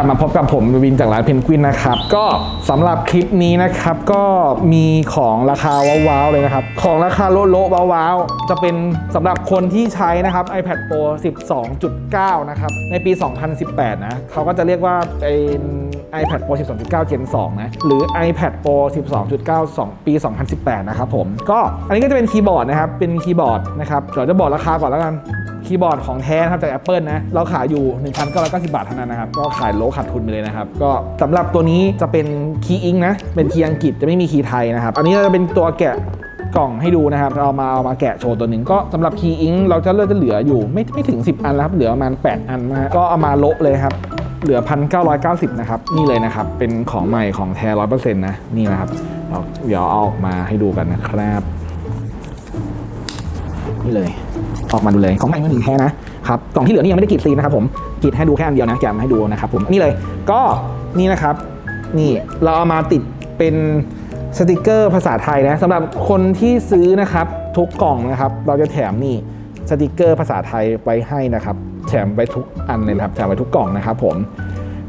กลับมาพบกับผมวินจากร้านเพนกวินนะครับ ก็สำหรับคลิปนี้นะครับ ก็มีของราคาว้าวๆเลยนะครับ ของราคาโลโลว้าวๆจะเป็นสำหรับคนที่ใช้นะครับ iPad Pro 12.9 นะครับ ในปี 2018 นะเขาก็จะเรียกว่าเป็น iPad Pro 12.9 Gen 2 นะ หรือ iPad Pro 12.9 2 ปี 2018 นะครับผม ก็อันนี้ก็จะเป็นคีย์บอร์ดนะครับ เป็นคีย์บอร์ดนะครับ เดี๋ยวจะบอกราคาก่อนแล้วกัน คีย์บอร์ดของแท้นะครับจาก Apple นะ เราขายอยู่ 1,990 บาทเท่านั้นนะครับ ก็ขายโลขาดทุนไปเลยนะครับ ก็สำหรับตัวนี้จะเป็นคีย์อิงนะ เป็นคีย์อังกฤษจะไม่มีคีย์ไทยนะครับ อันนี้เราจะเป็นตัวแกะกล่องให้ดูนะครับ เรามาเอามาแกะโชว์ตัวหนึ่งก็สำหรับคีย์อิงเราจะเลือกจะเหลืออยู่ไม่ไม่ถึง 10 อันแล้วครับ เหลือประมาณ 8 อันนะฮะก็เอามาโละเลยครับเหลือ 1,990 นะครับ นี่เลยนะครับ เป็นของใหม่ของแท้ร้อยเปอร์เซ็นต์นะ นี่นะครับเราเดี๋ยวเอาออกมาให้ดูกันนะครับ นี่เลย ออกมาดูเลยของใหม่มือหนึ่งแท้นะครับกล่องที่เหลือนี่ยังไม่ได้กรีดซีนนะครับผมกรีดให้ดูแค่อันเดียวนะแกะมาให้ดูนะครับผมนี่เลยก็นี่นะครับนี่เราเอามาติดเป็นสติกเกอร์ภาษาไทยนะสำหรับคนที่ซื้อนะครับทุกกล่องนะครับ เราจะแถมนี่สติกเกอร์ภาษาไทยไปให้นะครับ แถมไปทุกอันเลยครับแถมไปทุกกล่องนะครับผม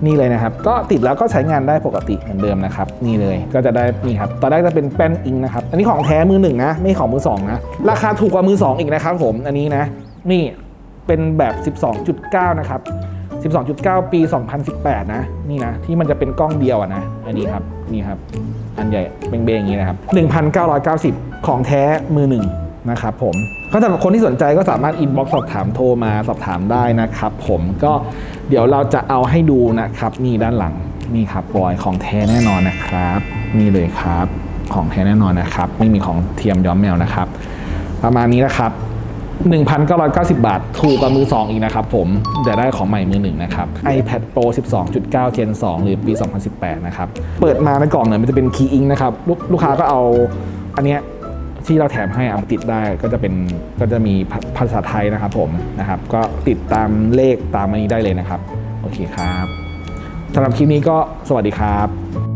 นี่เลยนะครับ ก็ติดแล้วก็ใช้งานได้ปกติเหมือนเดิมนะครับ นี่เลยก็จะได้นี่ครับ ตอนแรกจะเป็นแป้นอิงนะครับ อันนี้ของแท้มือหนึ่งนะ ไม่ของมือสองนะ ราคาถูกกว่ามือสองอีกนะครับผม อันนี้นะ นี่เป็นแบบ 12.9 นะครับ 12.9 ปี 2018 นะ นี่นะ ที่มันจะเป็นกล้องเดียวนะ อันนี้ครับ นี่ครับ อันใหญ่เบ้งๆอย่างนี้นะครับ 1,990 ของแท้มือหนึ่ง นะครับผมก็สำหรับคนที่สนใจก็สามารถอินบ็อกซ์สอบถามโทรมาสอบถามได้นะครับผมก็เดี๋ยวเราจะเอาให้ดูนะครับนี่ด้านหลังนี่ครับบอยของแท้แน่นอนนะครับนี่เลยครับของแท้แน่นอนนะครับ ไม่มีของเทียมย้อมแมวนะครับ ประมาณนี้นะครับ 1,990 บาท ถูกกว่ามือ 2 อีกนะครับผมจะได้ของใหม่มือหนึ่งนะครับ iPad Pro 12.9 Gen 2 หรือปี 2018 นะครับ เปิดมาในกล่องเนี่ยมันจะเป็น Key Ink นะครับลลูกค้าก็เอาอันเนี้ย ที่เราแถมให้เอาติดได้ก็จะเป็นก็จะมีภาภาษาไทยนะครับผมนะครับ ก็ติดตามเลขตามอันนี้ได้เลยนะครับ โอเคครับสำหรับคลิปนี้ก็สวัสดีครับ